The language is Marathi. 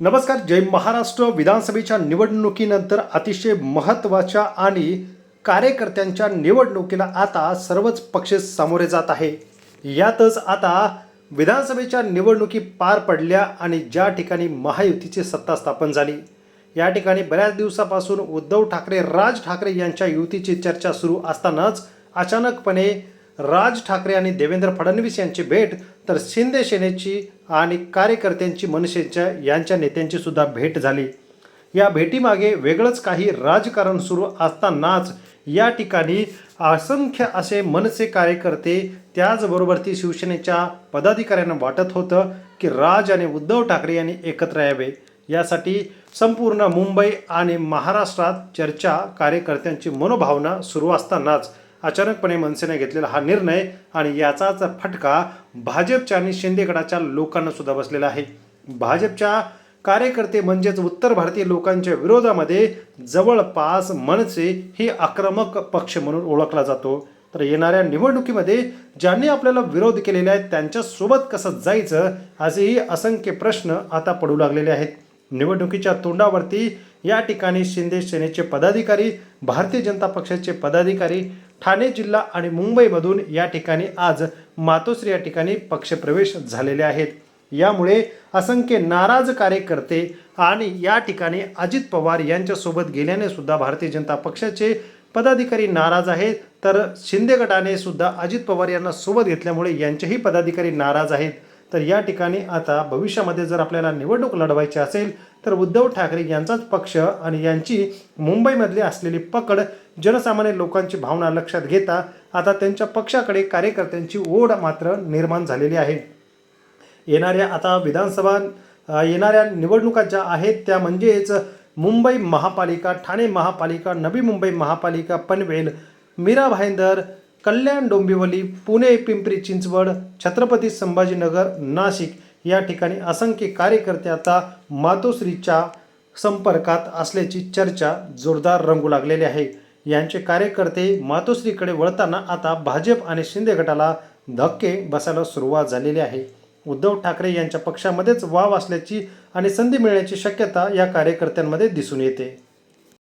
नमस्कार जय महाराष्ट्र. विधानसभेच्या निवडणुकीनंतर अतिशय महत्त्वाच्या आणि कार्यकर्त्यांच्या निवडणुकीला आता सर्वच पक्ष सामोरे जात आहे. यातच आता विधानसभेच्या निवडणुकी पार पडल्या आणि ज्या ठिकाणी महायुतीची सत्ता स्थापन झाली या ठिकाणी बऱ्याच दिवसापासून उद्धव ठाकरे राज ठाकरे यांच्या युतीची चर्चा सुरू असतानाच अचानकपणे राज ठाकरे आणि देवेंद्र फडणवीस यांची भेट तर शिंदे सेनेची आणि कार्यकर्त्यांची मनसेच्या यांच्या नेत्यांची सुद्धा भेट झाली. या भेटीमागे वेगळंच काही राजकारण सुरू असतानाच या ठिकाणी असंख्य असे मनसे कार्यकर्ते त्याचबरोबर ती शिवसेनेच्या पदाधिकाऱ्यांना वाटत होतं की राज आणि उद्धव ठाकरे यांनी एकत्र यावे. यासाठी संपूर्ण मुंबई आणि महाराष्ट्रात चर्चा कार्यकर्त्यांची मनोभावना सुरू असतानाच अचानकपणे मनसेने घेतलेला हा निर्णय आणि याचाच फटका भाजपच्या आणि शिंदे गटाच्या लोकांना सुद्धा बसलेला आहे. भाजपच्या कार्यकर्ते म्हणजेच उत्तर भारतीय लोकांच्या विरोधामध्ये जवळपास मनसे ही आक्रमक पक्ष म्हणून ओळखला जातो. तर येणाऱ्या निवडणुकीमध्ये ज्यांनी आपल्याला विरोध केलेले आहेत त्यांच्यासोबत कसं जायचं असेही असंख्य प्रश्न आता पडू लागलेले आहेत. निवडणुकीच्या तोंडावरती या ठिकाणी शिंदे सेनेचे पदाधिकारी भारतीय जनता पक्षाचे पदाधिकारी ठाणे जिल्हा आणि मुंबईमधून या ठिकाणी आज मातोश्री या ठिकाणी पक्षप्रवेश झालेले आहेत. यामुळे असंख्य नाराज कार्यकर्ते आणि या ठिकाणी अजित पवार यांच्यासोबत गेल्याने सुद्धा भारतीय जनता पक्षाचे पदाधिकारी नाराज आहेत. तर शिंदे गटाने सुद्धा अजित पवार यांना सोबत घेतल्यामुळे यांचेही पदाधिकारी नाराज आहेत. तर या ठिकाणी आता भविष्यामध्ये जर आपल्याला निवडणूक लढवायची असेल तर उद्धव ठाकरे यांचाच पक्ष आणि यांची मुंबईमधली असलेली पकड जनसामान्य लोकांची भावना लक्षात घेता आता त्यांच्या पक्षाकडे कार्यकर्त्यांची ओढ मात्र निर्माण झालेली आहे. येणाऱ्या आता विधानसभा येणाऱ्या निवडणुका ज्या आहेत त्या म्हणजेच मुंबई महापालिका ठाणे महापालिका नवी मुंबई महापालिका पनवेल मीरा भाईंदर कल्याण डोंबिवली पुणे पिंपरी चिंचवड छत्रपती संभाजीनगर नाशिक या ठिकाणी असंख्य कार्यकर्ते आता मातोश्रीच्या संपर्कात असल्याची चर्चा जोरदार रंगू लागलेली आहे. यांचे कार्यकर्ते मातोश्रीकडे वळताना आता भाजप आणि शिंदे गटाला धक्के बसायला सुरुवात झालेली आहे. उद्धव ठाकरे यांच्या पक्षामध्येच वाव असल्याची आणि संधी मिळण्याची शक्यता या कार्यकर्त्यांमध्ये दिसून येते.